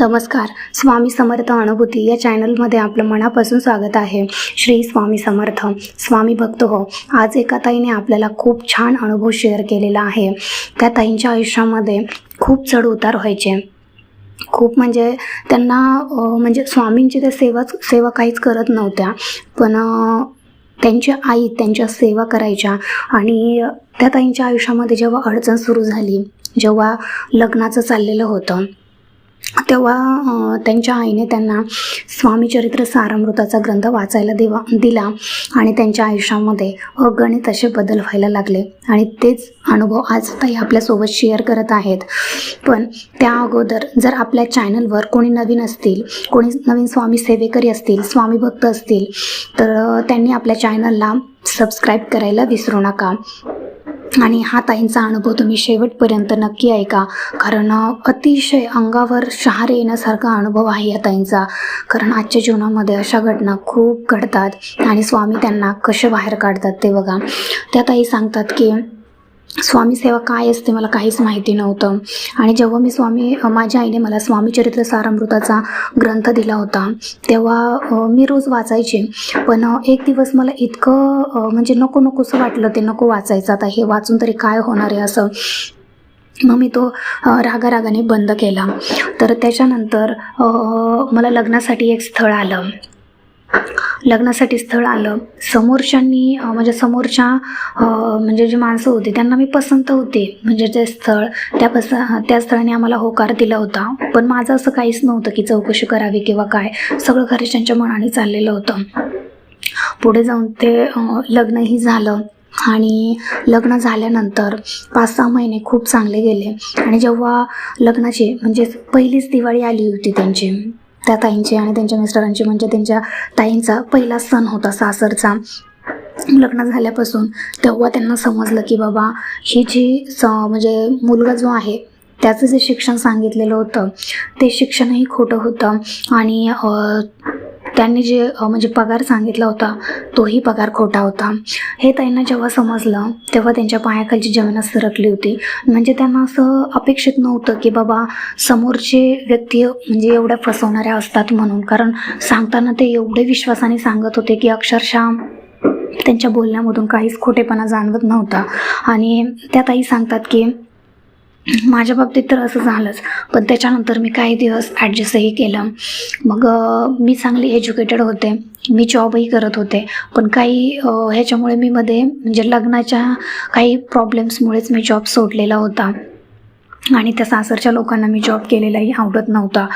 नमस्कार. स्वामी समर्थ अनुभूती या चॅनलमध्ये आपलं मनापासून स्वागत आहे. श्री स्वामी समर्थ. स्वामी भक्त हो आज एका ताईने आपल्याला खूप छान अनुभव शेअर केलेला आहे. त्या ताईंच्या आयुष्यामध्ये खूप चढ उतार व्हायचे. खूप म्हणजे त्यांना म्हणजे स्वामींची त्या सेवाच सेवा काहीच करत नव्हत्या पण त्यांच्या त्यांची आई त्यांच्या सेवा करायच्या आणि त्या ताईंच्या आयुष्यामध्ये जेव्हा अडचण सुरू झाली जेव्हा लग्नाचं चाललेलं होतं तेव्हा त्यांच्या आईने त्यांना स्वामीचरित्र सारामृताचा ग्रंथ वाचायला देवा दिला आणि त्यांच्या आयुष्यामध्ये अगणित असे बदल व्हायला लागले. आणि तेच अनुभव आज ताई आपल्यासोबत शेअर करत आहेत. पण त्या अगोदर जर आपल्या चॅनलवर कोणी नवीन असतील कोणी नवीन स्वामी सेवेकरी असतील स्वामी भक्त असतील तर त्यांनी आपल्या चॅनलला सबस्क्राईब करायला विसरू नका. आणि हा ताईंचा अनुभव तुम्ही शेवटपर्यंत नक्की ऐका. कारण अतिशय अंगावर शहारे येण्यासारखा अनुभव आहे या ताईंचा. कारण आजच्या जीवनामध्ये अशा घटना खूप घडतात आणि स्वामी त्यांना कसे बाहेर काढतात ते बघा. त्या ताई सांगतात की स्वामी सेवा काय असते मला काहीच माहिती नव्हतं. आणि जेव्हा मी स्वामी माझ्या आईने मला स्वामी चरित्र सारामृताचा ग्रंथ दिला होता तेव्हा मी रोज वाचायचे. पण एक दिवस मला इतकं म्हणजे नको नकोसं वाटलं ते नको वाचायचं आता हे वाचून तरी काय होणार आहे असं. मग मी तो रागारागाने बंद केला. तर त्याच्यानंतर मला लग्नासाठी एक स्थळ आलं. लग्नासाठी स्थळ आलं. समोरच्यांनी म्हणजे समोरच्या म्हणजे जी माणसं होती त्यांना मी पसंत होते. म्हणजे जे स्थळ त्या पस त्या स्थळाने आम्हाला होकार दिला होता. पण माझं असं काहीच नव्हतं की चौकशी करावी किंवा काय. सगळं घरच्यांच्या मनाने चाललेलं होतं. पुढे जाऊन ते लग्नही झालं. आणि लग्न झाल्यानंतर पाच सहा महिने खूप चांगले गेले. आणि जेव्हा लग्नाची म्हणजे पहिलीच दिवाळी आली होती त्यांची त्या ताईंची आणि त्यांच्या मिस्टरांची म्हणजे त्यांच्या ताईंचा पहिला सण होता सासरचा. लग्न झाल्यापासून तेव्हा त्यांना समजलं की बाबा ही जी स म्हणजे मुलगा जो आहे त्याचं जे शिक्षण सांगितलेलं होतं ते शिक्षणही खोटं होतं. आणि त्यांनी जे म्हणजे पगार सांगितला होता तोही पगार खोटा होता. हे ताईंना जेव्हा समजलं तेव्हा त्यांच्या पायाखालची जमीन सरकली होती. म्हणजे त्यांना असं अपेक्षित नव्हतं की बाबा समोरचे व्यक्ती म्हणजे एवढ्या फसवणाऱ्या असतात म्हणून. कारण सांगताना ते एवढे विश्वासाने सांगत होते की अक्षरशः त्यांच्या बोलण्यामधून काहीच खोटेपणा जाणवत नव्हता. आणि त्या ताई सांगतात की माझ्या बाबतीत तर असं झालंच. पण त्याच्यानंतर मी काही दिवस ॲडजस्टही केलं. मग मी चांगली एज्युकेटेड होते. मी जॉबही करत होते. पण काही ह्याच्यामुळे मी मध्ये म्हणजे लग्नाच्या काही प्रॉब्लेम्समुळेच मी जॉब सोडलेला होता. आणि त्या सासरच्या लोकांना मी जॉब केलेलाही आवडत नव्हता.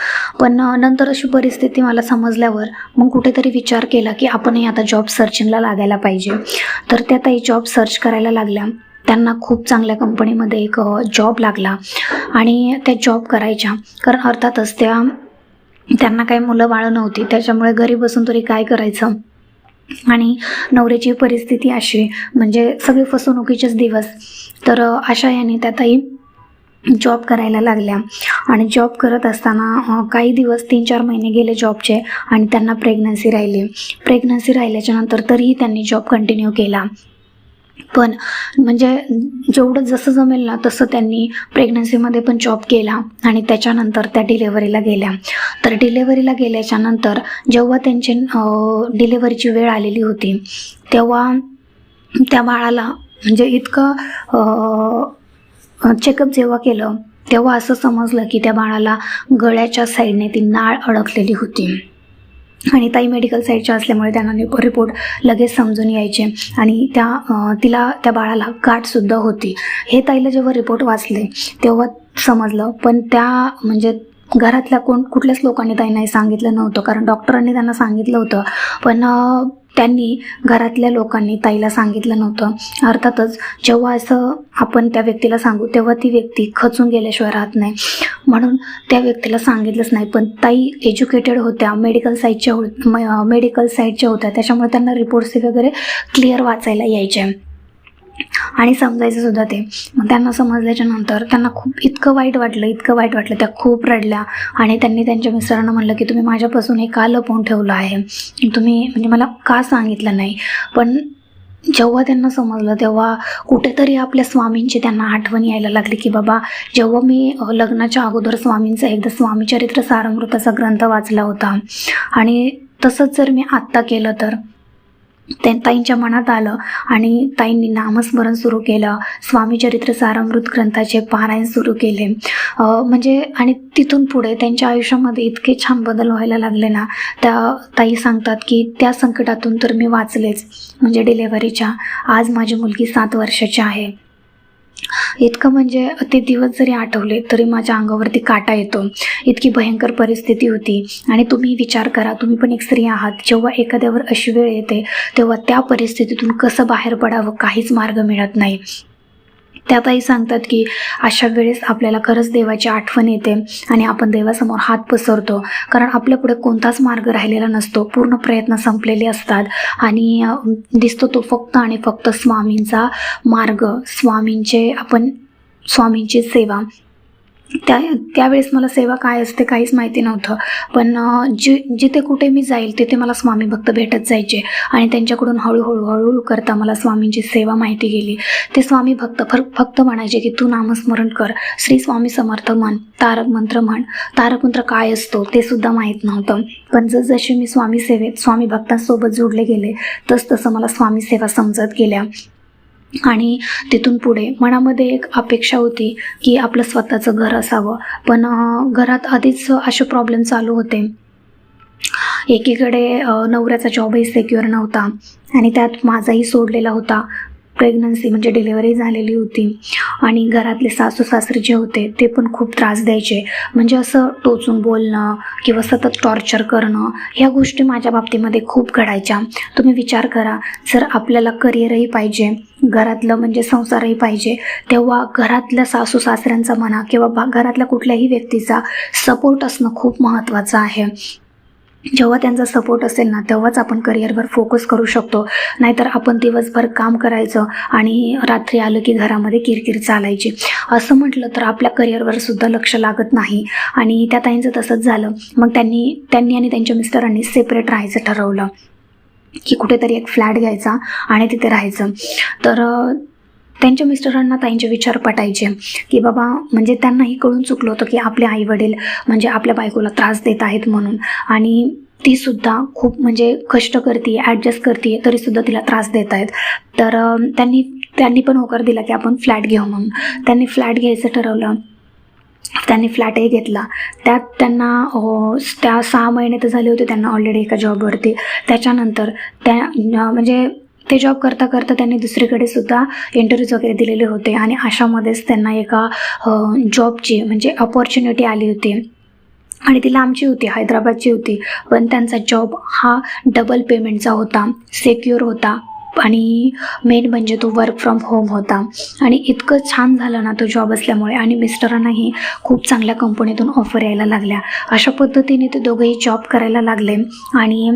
पण नंतर अशी परिस्थिती मला समजल्यावर मग कुठेतरी विचार केला की आपणही आता जॉब सर्चिंगला लागायला पाहिजे. तर त्या ताई जॉब सर्च करायला लागल्या. त्यांना खूप चांगल्या कंपनीमध्ये एक जॉब लागला आणि त्या जॉब करायच्या. कारण अर्थातच त्या त्यांना काही मुलं बाळं नव्हती. त्याच्यामुळे घरी बसून तरी काय करायचं? आणि नवऱ्याची परिस्थिती अशी म्हणजे सगळे फसवणुकीचेच दिवस. तर अशा याने त्यातही जॉब करायला लागल्या. आणि जॉब करत असताना काही दिवस तीन चार महिने गेले जॉबचे आणि त्यांना प्रेग्नन्सी राहिली. प्रेग्नन्सी राहिल्याच्या नंतर तरीही त्यांनी जॉब कंटिन्यू केला. पण म्हणजे जेवढं जसं जमेल ना तसं त्यांनी प्रेग्नन्सीमध्ये पण जॉब केला आणि त्याच्यानंतर त्या डिलेवरीला गेल्या. तर डिलेवरीला गेल्याच्यानंतर जेव्हा त्यांची डिलेवरीची वेळ आलेली होती तेव्हा त्या बाळाला म्हणजे इतकं चेकअप जेव्हा केलं तेव्हा असं समजलं की त्या बाळाला गळ्याच्या साईडने ती नाळ अडकलेली होती. आणि ताई मेडिकल साईडच्या असल्यामुळे त्यांना रिपोर्ट लगेच समजून यायचे. आणि त्या तिला त्या बाळाला गाठसुद्धा होती. हे ताईला जेव्हा रिपोर्ट वाचले तेव्हा समजलं. पण त्या म्हणजे घरातल्या कोण कुठल्याच लोकांनी ताईंना नाही सांगितलं नव्हतं. कारण डॉक्टरांनी त्यांना सांगितलं होतं. पण त्यांनी घरातल्या लोकांनी ताईला सांगितलं नव्हतं. अर्थातच जेव्हा असं आपण त्या व्यक्तीला सांगू तेव्हा ती व्यक्ती खचून गेल्याशिवाय राहत नाही. म्हणून त्या व्यक्तीला सांगितलंच नाही. पण ताई एज्युकेटेड होत्या मेडिकल साईडच्या हो मेडिकल साईडच्या होत्या. त्याच्यामुळे त्यांना रिपोर्ट्स वगैरे क्लिअर वाचायला यायचे. आणि समजायचं सुद्धा ते. मग त्यांना समजल्याच्या नंतर त्यांना खूप इतकं वाईट वाटलं इतकं वाईट वाटलं. त्या खूप रडल्या आणि त्यांनी त्यांच्या मिस्टरांना म्हणलं की तुम्ही माझ्यापासून हे का लपवून ठेवलं आहे? तुम्ही म्हणजे मला का सांगितलं नाही? पण जेव्हा त्यांना समजलं तेव्हा कुठेतरी आपल्या स्वामींची त्यांना आठवण यायला लागली की बाबा जेव्हा मी लग्नाच्या अगोदर स्वामींचा एकदा स्वामीचरित्र सारामृताचा ग्रंथ वाचला होता आणि तसंच जर मी आत्ता केलं तर ते ताईंच्या मनात आलं आणि ताईंनी नामस्मरण सुरू केलं. स्वामी चरित्र सारामृत ग्रंथाचे पारायण सुरू केले. म्हणजे आणि तिथून पुढे त्यांच्या आयुष्यामध्ये इतके छान बदल व्हायला लागले ना त्या ताई सांगतात की त्या संकटातून तर मी वाचलेच म्हणजे डिलेवरीच्या आज माझी मुलगी सात वर्षाची आहे. इतकं म्हणजे ते दिवस जरी आठवले तरी माझ्या अंगावरती काटा येतो. इतकी भयंकर परिस्थिती होती. आणि तुम्ही विचार करा तुम्ही पण एक स्त्री आहात. जेव्हा एखाद्यावर अशी वेळ येते तेव्हा त्या परिस्थितीतून कसं बाहेर पडावं काहीच मार्ग मिळत नाही. त्यातही सांगतात की अशा वेळेस आपल्याला खरंच देवाची आठवण येते आणि आपण देवासमोर हात पसरतो. कारण आपल्यापुढे कोणताच मार्ग राहिलेला नसतो. पूर्ण प्रयत्न संपलेले असतात. आणि दिसतो तो फक्त आणि फक्त स्वामींचा मार्ग. स्वामींचे आपण स्वामींची सेवा. त्या त्यावेळेस मला सेवा काय असते काहीच माहिती नव्हतं. पण अ, जि जिथे कुठे मी जाईल तिथे मला स्वामी भक्त भेटत जायचे. आणि त्यांच्याकडून हळूहळू हळूहळू करता मला स्वामींची सेवा माहिती गेली. ते स्वामी भक्त फर फक्त म्हणायचे की तू नामस्मरण कर. श्री स्वामी समर्थ म्हण तारक मंत्र म्हण. तारक मंत्र काय असतो ते सुद्धा माहीत नव्हतं. पण जसजसे मी स्वामी सेवेत स्वामी भक्तांसोबत जोडले गेले तसतसं मला स्वामी सेवा समजत गेल्या. आणि तिथून पुढे मनामध्ये एक अपेक्षा होती की आपलं स्वतःचं घर असावं. पण घरात आधीच असे प्रॉब्लेम चालू होते. एकीकडे नवऱ्याचा जॉबही सेक्युअर नव्हता आणि त्यात माझाही सोडलेला होता. प्रेग्नन्सी म्हणजे डिलिव्हरी झालेली होती. आणि घरातले सासू सासरे जे होते ते पण खूप त्रास द्यायचे. म्हणजे असं टोचून बोलणं किंवा सतत टॉर्चर करणं ह्या गोष्टी माझ्या बाबतीमध्ये खूप घडायच्या. तुम्ही विचार करा जर आपल्याला करिअरही पाहिजे घरातलं म्हणजे संसारही पाहिजे तेव्हा घरातल्या सासू सासऱ्यांचा म्हणा किंवा बा घरातल्या कुठल्याही व्यक्तीचा सपोर्ट असणं खूप महत्त्वाचं आहे. जेव्हा त्यांचा सपोर्ट असेल ना तेव्हाच आपण करिअरवर फोकस करू शकतो. नाहीतर आपण दिवसभर काम करायचं आणि रात्री आलं की घरामध्ये किरकिर चालायची. असं म्हटलं तर आपल्या करिअरवर सुद्धा लक्ष लागत नाही. आणि त्या ताईंचं तसंच झालं. मग त्यांनी त्यांनी आणि त्यांच्या मिस्टरांनी सेपरेट राहायचं ठरवलं. की कुठेतरी एक फ्लॅट घ्यायचा आणि तिथे राहायचं. तर त्यांच्या मिस्टरांना ताईंचे विचार पटायचे की बाबा म्हणजे त्यांनाही कळून चुकलं होतं की आपले आई वडील म्हणजे आपल्या बायकोला त्रास देत आहेत म्हणून. आणि ती सुद्धा खूप म्हणजे कष्ट करते ॲडजस्ट करते तरीसुद्धा तिला त्रास देत आहेत. तर त्यांनी त्यांनी पण होकार दिला की आपण फ्लॅट घेऊ म्हणून. त्यांनी फ्लॅट घ्यायचं ठरवलं. त्यांनी फ्लॅटही घेतला. त्यात त्यांना त्या सहा महिने तर झाले होते त्यांना ऑलरेडी एका जॉबवरती त्याच्यानंतर त्या म्हणजे ते जॉब करता करता त्यांनी दुसरीकडे सुद्धा इंटरव्ह्यूज वगैरे दिलेले होते आणि अशामध्येच त्यांना एका जॉबची म्हणजे अपॉर्च्युनिटी आली होती. आणि ती लांबची होती हैदराबादची होती. पण त्यांचा जॉब हा डबल पेमेंटचा होता सेक्युअर होता. आणि मेन म्हणजे तो वर्क फ्रॉम होम होता. आणि इतकं छान झालं ना तो जॉब असल्यामुळे आणि मिस्टरांनाही खूप चांगल्या कंपनीतून ऑफर यायला लागल्या. अशा पद्धतीने ते दोघंही जॉब करायला लागले. आणि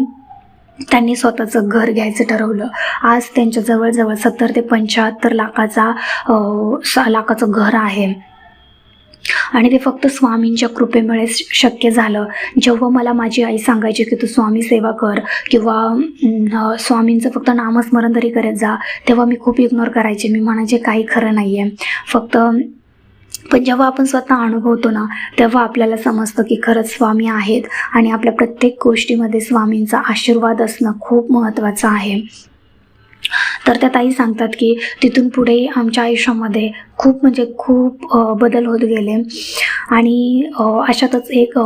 त्यांनी स्वतःचं घर घ्यायचं ठरवलं. आज त्यांच्या जवळजवळ सत्तर ते पंच्याहत्तर लाखाचा लाखाचं घर आहे. आणि ते फक्त स्वामींच्या कृपेमुळे शक्य झालं. जेव्हा मला माझी आई सांगायची की तू स्वामी सेवा कर किंवा स्वामींचं फक्त नामस्मरण तरी करत जा तेव्हा मी खूप इग्नोर करायचे. मी म्हणायचे काही खरं नाही आहे फक्त पण जेव्हा आपण स्वतः अनुभवतो ना तेव्हा आपल्याला समजतं की खरंच स्वामी आहेत आणि आपल्या प्रत्येक गोष्टीमध्ये स्वामींचा आशीर्वाद असणं खूप महत्त्वाचं आहे. तर त्या ताई सांगतात की तिथून पुढे आमच्या आयुष्यामध्ये खूप म्हणजे खूप बदल होत गेले. आणि अशातच एक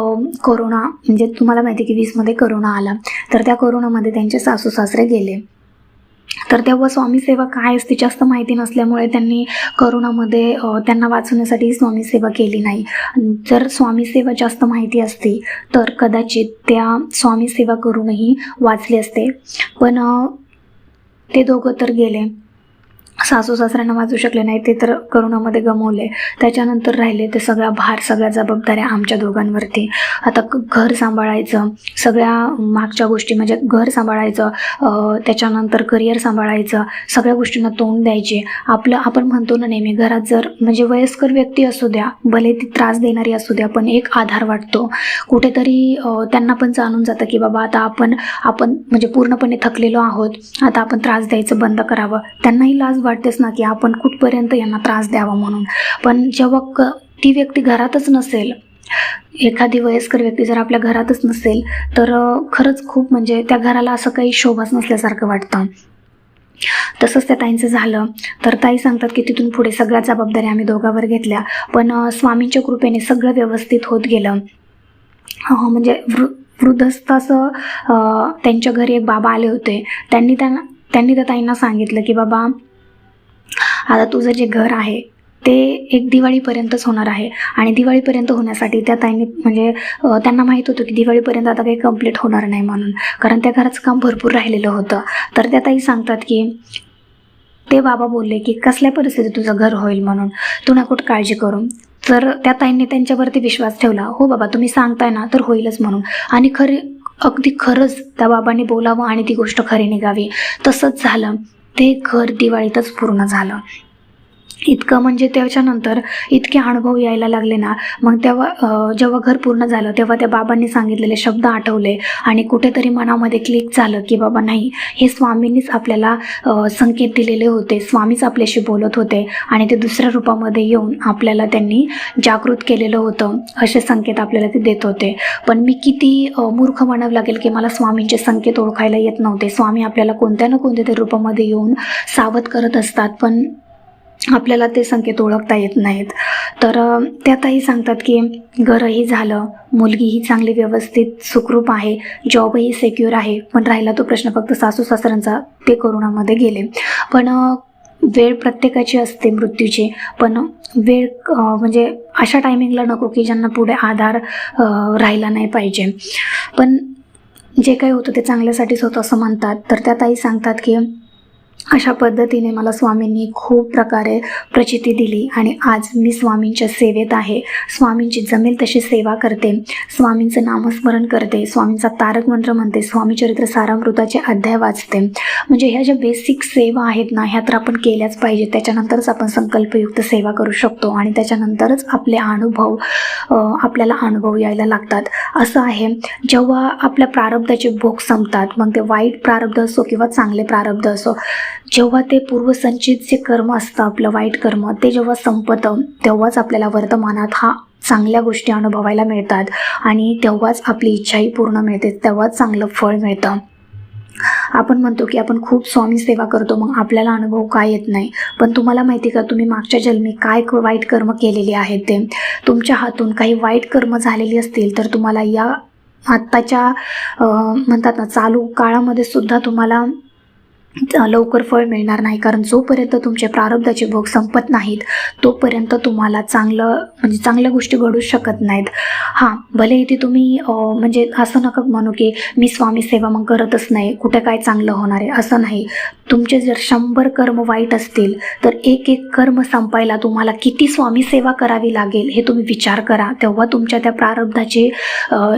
कोरोना म्हणजे तुम्हाला माहिती आहे की वीसमध्ये कोरोना आला. तर त्या कोरोनामध्ये त्यांचे सासू सासरे गेले. तर तेव्हा स्वामीसेवा काय असते जास्त माहिती नसल्यामुळे त्यांनी करोनामध्ये त्यांना वाचवण्यासाठी स्वामीसेवा केली नाही. जर स्वामीसेवा जास्त माहिती असती तर कदाचित त्या स्वामीसेवा करूनही वाचले असते. पण ते दोघं तर गेले. सासू सासऱ्यांना वाचू शकले नाही ते तर करोनामध्ये गमवले. त्याच्यानंतर राहिले ते सगळा भार सगळ्या जबाबदाऱ्या आमच्या दोघांवरती. आता क- घर सांभाळायचं सगळ्या मागच्या गोष्टी म्हणजे घर सांभाळायचं त्याच्यानंतर करिअर सांभाळायचं सगळ्या गोष्टींना तोंड द्यायचे. आपलं आपण म्हणतो ना नेहमी घरात जर म्हणजे वयस्कर व्यक्ती असू द्या भले ती त्रास देणारी असू द्या पण एक आधार वाटतो. कुठेतरी त्यांना पण जाणून जातं की बाबा आता आपण आपण म्हणजे पूर्णपणे थकलेलो आहोत आता आपण त्रास द्यायचं बंद करावं. त्यांनाही लाज वाटतेच ना की आपण कुठपर्यंत यांना त्रास द्यावा म्हणून. पण जेव्हा क ती व्यक्ती घरातच नसेल एखादी वयस्कर व्यक्ती जर आपल्या घरातच नसेल तर खरंच खूप म्हणजे त्या घराला असं काही शोभाच नसल्यासारखं वाटतं. तसंच त्या ताईंचं झालं. तर ताई सांगतात की तिथून पुढे सगळ्या जबाबदाऱ्या आम्ही दोघांवर घेतल्या. पण स्वामींच्या कृपेने सगळं व्यवस्थित होत गेलं. म्हणजे वृ वृद्धस्थ असं त्यांच्या घरी एक बाबा आले होते. त्यांनी त्यांना त्यांनी त्या ताईंना सांगितलं की बाबा आता तुझं जे घर आहे ते एक दिवाळीपर्यंतच होणार आहे. आणि दिवाळीपर्यंत होण्यासाठी त्या ताईंनी म्हणजे त्यांना माहीत होतं की दिवाळीपर्यंत आता काही कंप्लीट होणार नाही म्हणून. कारण त्या घराचं काम भरपूर राहिलेलं होतं. तर त्या ताई सांगतात की ते बाबा बोलले की कसल्या परिस्थितीत तुझं घर होईल म्हणून? तू ना कुठं काळजी करू तर त्या ताईंनी त्यांच्यावरती विश्वास ठेवला हो बाबा तुम्ही सांगताय ना तर होईलच म्हणून. आणि खरे अगदी खरंच त्या बाबांनी बोलावं आणि ती गोष्ट खरी निघावी. तसंच झालं. ते घर दिवाळीतच पूर्ण झालं. इतकं म्हणजे त्याच्यानंतर इतके अनुभव यायला लागले ना. मग तेव्हा जेव्हा घर पूर्ण झालं तेव्हा त्या बाबांनी सांगितलेले शब्द आठवले आणि कुठेतरी मनामध्ये क्लिक झालं की बाबा नाही हे स्वामींनीच आपल्याला संकेत दिलेले होते स्वामीच आपल्याशी बोलत होते आणि ते दुसऱ्या रूपामध्ये येऊन आपल्याला त्यांनी जागृत केलेलं होतं असे संकेत आपल्याला ते देत होते. पण मी किती मूर्ख म्हणावं लागेल की मला स्वामींचे संकेत ओळखायला येत नव्हते. स्वामी आपल्याला कोणत्या ना कोणत्या तरी रूपामध्ये येऊन सावध करत असतात पण आपल्याला ते संकेत ओळखता येत नाहीत. तर त्यातही सांगतात की घरही झालं मुलगीही चांगली व्यवस्थित सुखरूप आहे जॉबही सेक्युअर आहे पण राहिला तो प्रश्न फक्त सासू सासऱ्यांचा ते कोरोनामध्ये गेले. पण वेळ प्रत्येकाची असते मृत्यूची पण वेळ म्हणजे अशा टायमिंगला नको की ज्यांना पुढे आधार राहिला नाही पाहिजे. पण जे काही होतं ते चांगल्यासाठीच होतं असं म्हणतात. तर त्या सांगतात की अशा पद्धतीने मला स्वामींनी खूप प्रकारे प्रचिती दिली आणि आज मी स्वामींच्या सेवेत आहे. स्वामींची जमेल तशी सेवा करते. स्वामींचं नामस्मरण करते. स्वामींचा तारक मंत्र म्हणते. स्वामी चरित्र सारामृताचे अध्याय वाचते. म्हणजे ह्या ज्या बेसिक सेवा आहेत ना ह्या तर आपण केल्याच पाहिजे त्याच्यानंतरच आपण संकल्पयुक्त सेवा करू शकतो आणि त्याच्यानंतरच आपले अनुभव आपल्याला अनुभव यायला लागतात. असं आहे जेव्हा आपल्या प्रारब्धाचे भोग संपतात मग ते वाईट प्रारब्ध असो किंवा चांगले प्रारब्ध असो जेव्हा ते पूर्वसंचित जे कर्म असतं आपलं वाईट कर्म ते जेव्हा संपतं तेव्हाच आपल्याला वर्तमानात हा चांगल्या गोष्टी अनुभवायला मिळतात. आणि तेव्हाच आपली इच्छाही पूर्ण मिळते तेव्हाच चांगलं फळ मिळतं. आपण म्हणतो की आपण खूप स्वामी सेवा करतो मग आपल्याला अनुभव काय येत नाही? पण तुम्हाला माहिती का तुम्ही मागच्या जन्मी काय वाईट कर्म केलेले आहेत ते? तुमच्या हातून काही वाईट कर्म झालेली असतील तर तुम्हाला या आत्ताच्या म्हणतात ना चालू काळामध्ये सुद्धा तुम्हाला लवकर फळ मिळणार नाही. कारण जोपर्यंत तुमचे प्रारब्धाचे भोग संपत नाहीत तोपर्यंत तुम्हाला चांगलं म्हणजे चांगल्या गोष्टी घडू शकत नाहीत. हां भले इथे तुम्ही म्हणजे असं नका म्हणू की मी स्वामी सेवा मग करतच नाही. कुठे काय चांगलं होणार आहे? असं नाही. तुमचे जर शंभर कर्म वाईट असतील तर एक एक कर्म संपायला तुम्हाला किती स्वामी सेवा करावी लागेल हे तुम्ही विचार करा. तेव्हा तुमच्या त्या प्रारब्धाचे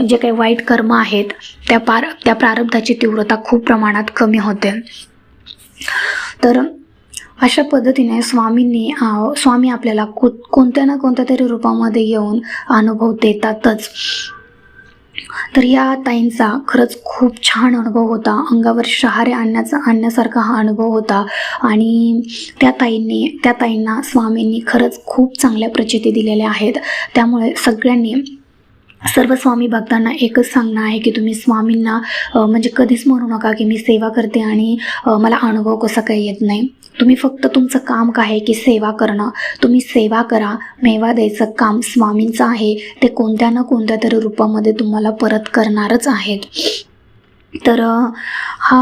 जे काही वाईट कर्म आहेत त्या पार त्या प्रारब्धाची तीव्रता खूप प्रमाणात कमी होते. तर अशा पद्धतीने स्वामींनी स्वामी आपल्याला को कोणत्या ना कोणत्या तरी रूपामध्ये येऊन अनुभव देतातच. तर या ताईंचा खरंच खूप छान अनुभव होता. अंगावर शहारे आणण्याचा आणण्यासारखा हा अनुभव होता. आणि त्या ताईंनी त्या ताईंना स्वामींनी खरंच खूप चांगल्या प्रचिती दिलेल्या आहेत. त्यामुळे सगळ्यांनी सर्व स्वामी भक्तांना एकच सांगणं आहे की तुम्ही स्वामींना म्हणजे कधीच म्हणू नका की मी सेवा करते आणि मला अनुभव कसा काही येत नाही. तुम्ही फक्त तुमचं काम काय आहे की सेवा करणं. तुम्ही सेवा करा मेवा द्यायचं काम स्वामींचं आहे. ते कोणत्या ना कोणत्या तरी रूपामध्ये तुम्हाला परत करणारच आहेत. तर हा